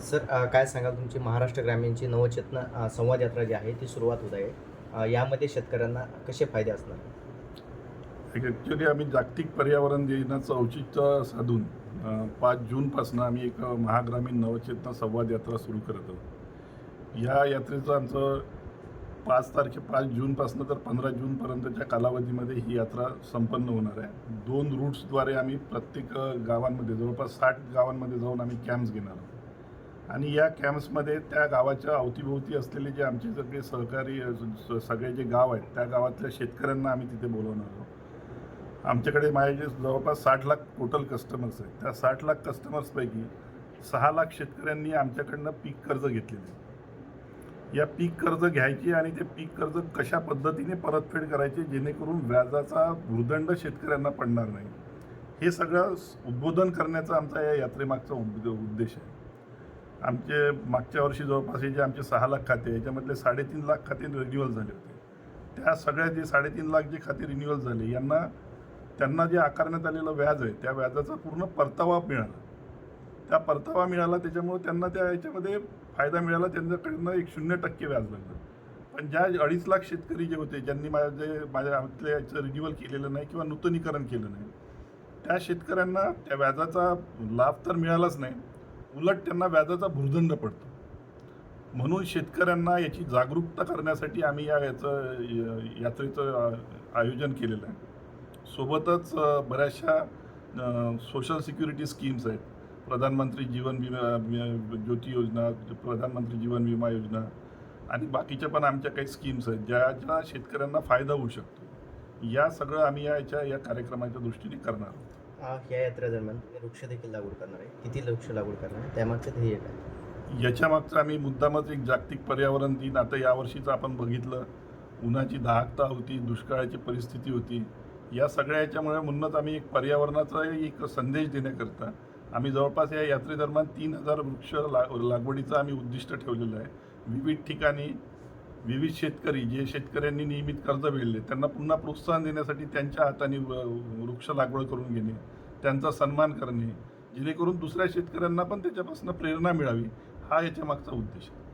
Sir काय सांगाल तुमची महाराष्ट्र ग्रामीणची नवचेतना संवाद यात्रा जी आहे ती सुरुवात होत आहे. यामध्ये शेतकऱ्यांना कसे फायदे असणार? ॲक्च्युली आम्ही जागतिक पर्यावरण दिनाचं औचित्य साधून पाच जूनपासून आम्ही एक महाग्रामीण नवचेतना संवाद यात्रा सुरू करत आहोत. या यात्रेचं आमचं पाच तारखे पाच जूनपासून तर पंधरा जूनपर्यंतच्या कालावधीमध्ये ही यात्रा संपन्न होणार आहे. दोन रूट्सद्वारे आम्ही प्रत्येक गावांमध्ये जवळपास साठ गावांमध्ये जाऊन आम्ही कॅम्प्स घेणार आहोत. आणि या कॅम्प्समध्ये त्या गावाच्या अवतीभोवती असलेले जे आमचे सगळे सहकारी स- सगळे जे गाव आहेत त्या गावातल्या शेतकऱ्यांना आम्ही तिथे बोलवणार आहोत. आमच्याकडे माझे जे जवळपास साठ लाख टोटल कस्टमर्स आहेत. त्या साठ लाख कस्टमर्सपैकी सहा लाख शेतकऱ्यांनी आमच्याकडनं पीक कर्ज घेतलेले आहे. या पीक कर्ज घ्यायची आणि ते पीक कर्ज कशा पद्धतीने परतफेड करायचे जेणेकरून व्याजाचा भूर्दंड शेतकऱ्यांना पडणार नाही. हे सगळं उद्बोधन करण्याचा आमचा या यात्रेमागचा उद्देश आहे. आमचे मागच्या वर्षी जवळपास हे जे आमचे सहा लाख खाते याच्यामधले साडेतीन लाख खाते रिन्युअल झाले होते. त्या सगळ्या जे साडेतीन लाख जे खाते रिन्युअल झाले यांना त्यांना जे आकारण्यात आलेलं व्याज आहे त्या व्याजाचा पूर्ण परतावा मिळाला. त्या परतावा मिळाला त्याच्यामुळे त्यांना त्या याच्यामध्ये फायदा मिळाला त्यांच्याकडनं एक शून्य टक्के व्याज लागलं. पण ज्या अडीच लाख शेतकरी जे होते ज्यांनी माझे माझ्या आपल्या याचं रिन्युअल केलेलं नाही किंवा नूतनीकरण केलं नाही त्या शेतकऱ्यांना त्या व्याजाचा लाभ तर मिळालाच नाही उलट त्यांना व्याजाचा भूर्दंड पडतो. म्हणून शेतकऱ्यांना याची जागरूकता करण्यासाठी आम्ही या याचं य- यात्रेचं आयोजन केलेलं आहे. सोबतच बऱ्याचशा सोशल सिक्युरिटी स्कीम्स आहेत. प्रधानमंत्री जीवन विमा ज्योती योजना प्रधानमंत्री जीवन विमा योजना आणि बाकीच्या पण आमच्या काही स्कीम्स आहेत ज्याच्या शेतकऱ्यांना फायदा होऊ शकतो. या सगळं आम्ही या याच्या या कार्यक्रमाच्या दृष्टीने करणार आहोत. या यात्रेदरम्यान तुम्ही वृक्ष देखील लागवड करणार आहे. किती वृक्ष लागवड करणार आहे? त्यामागचं ध्येय काय? याच्या मागचं आम्ही मुद्दामच एक जागतिक पर्यावरण दिन. आता यावर्षीचं आपण बघितलं. उन्हाची दाहकता होती दुष्काळाची परिस्थिती होती. या सगळ्या याच्यामुळे म्हणूनच आम्ही एक पर्यावरणाचा एक संदेश देण्याकरता आम्ही जवळपास या यात्रेदरम्यान तीन हजार वृक्ष ला लागवडीचं आम्ही उद्दिष्ट ठेवलेलं आहे. विविध ठिकाणी विविध शेतकरी जे शेतकऱ्यांनी नियमित कर्ज फेडले त्यांना पुन्हा प्रोत्साहन देण्यासाठी त्यांच्या हाताने व- वृक्ष लागवड करून घेणे त्यांचा सन्मान करणे जेणेकरून दुसऱ्या शेतकऱ्यांना पण त्याच्यापासून प्रेरणा मिळावी हा याच्या मागचा उद्देश आहे.